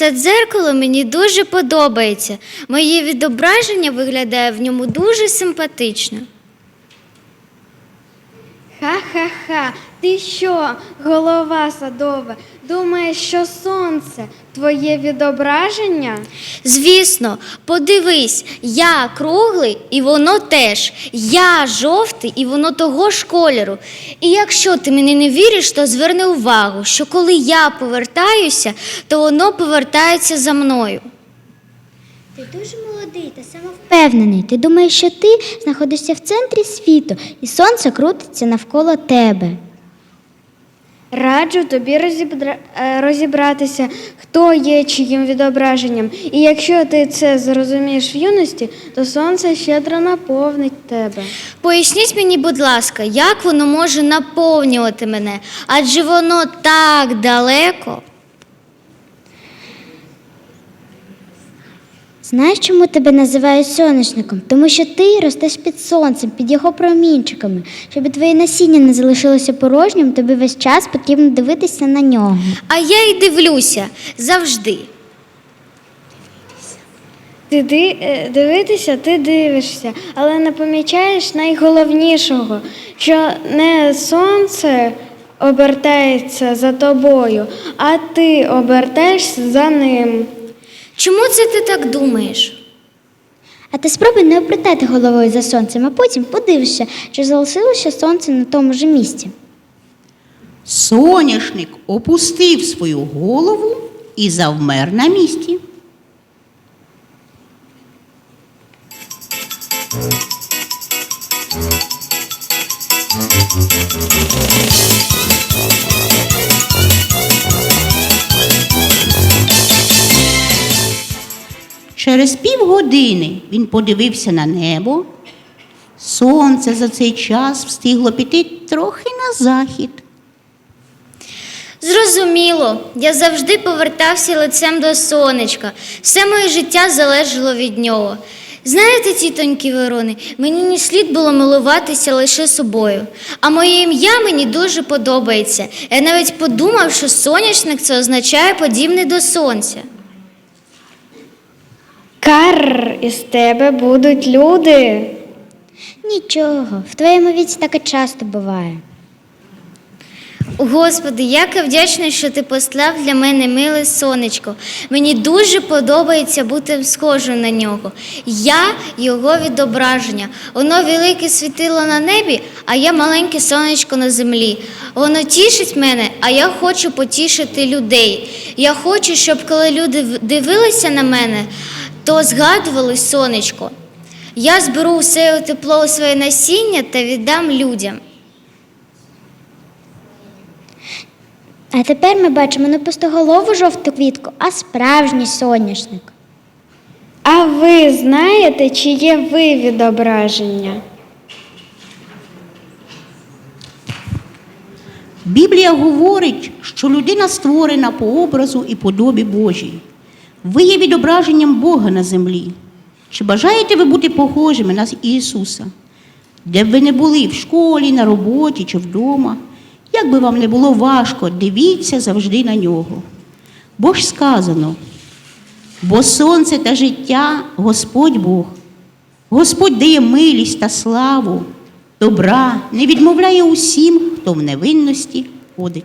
Це дзеркало мені дуже подобається. Моє відображення виглядає в ньому дуже симпатично. Ха-ха-ха, ти що, голова садова, думаєш, що сонце твоє відображення? Звісно, подивись, я круглий і воно теж. Я жовтий і воно того ж кольору. І якщо ти мені не віриш, то зверни увагу, що коли я повертаюся, то воно повертається за мною. Ти дуже молодий та самовпевнений. Ти думаєш, що ти знаходишся в центрі світу, і сонце крутиться навколо тебе. Раджу тобі розібра... е, розібратися, хто є чиїм відображенням. І якщо ти це зрозумієш в юності, то сонце щедро наповнить тебе. Поясніть мені, будь ласка, як воно може наповнювати мене? Адже воно так далеко. Знаєш, чому тебе називають соняшником? Тому що ти ростеш під сонцем, під його промінчиками. Щоб твоє насіння не залишилося порожнім, тобі весь час потрібно дивитися на нього. А я й дивлюся завжди. Ти ди... е, дивитися, ти дивишся, але не помічаєш найголовнішого, що не сонце обертається за тобою, а ти обертаєшся за ним. Чому це ти так думаєш? А ти спробуй не обертати головою за сонцем, а потім подивишся, чи залишилося сонце на тому ж місці. Соняшник опустив свою голову і завмер на місці. Через півгодини він подивився на небо. Сонце за цей час встигло піти трохи на захід. Зрозуміло, я завжди повертався лицем до сонечка. Все моє життя залежало від нього. Знаєте, тітоньки Верони, мені не слід було милуватися лише собою. А моє ім'я мені дуже подобається. Я навіть подумав, що соняшник це означає подібний до сонця. Карр, із тебе будуть люди. Нічого, в твоєму віці таке часто буває. Господи, як я вдячна, що ти послав для мене миле сонечко. Мені дуже подобається бути схожою на нього. Я його відображення. Воно велике світило на небі, а я маленьке сонечко на землі. Воно тішить мене, а я хочу потішити людей. Я хочу, щоб коли люди дивилися на мене, то згадували сонечко. Я зберу все тепло у своє насіння та віддам людям. А тепер ми бачимо не пустоголову жовту квітку, а справжній соняшник. А ви знаєте, чи є ви відображення? Біблія говорить, що людина створена по образу і подобі Божій. Ви є відображенням Бога на землі. Чи бажаєте ви бути похожими на Ісуса? Де б ви не були в школі, на роботі чи вдома, як би вам не було важко, дивіться завжди на нього. Бо ж сказано, бо сонце та життя Господь Бог. Господь дає милість та славу, добра, не відмовляє усім, хто в невинності ходить.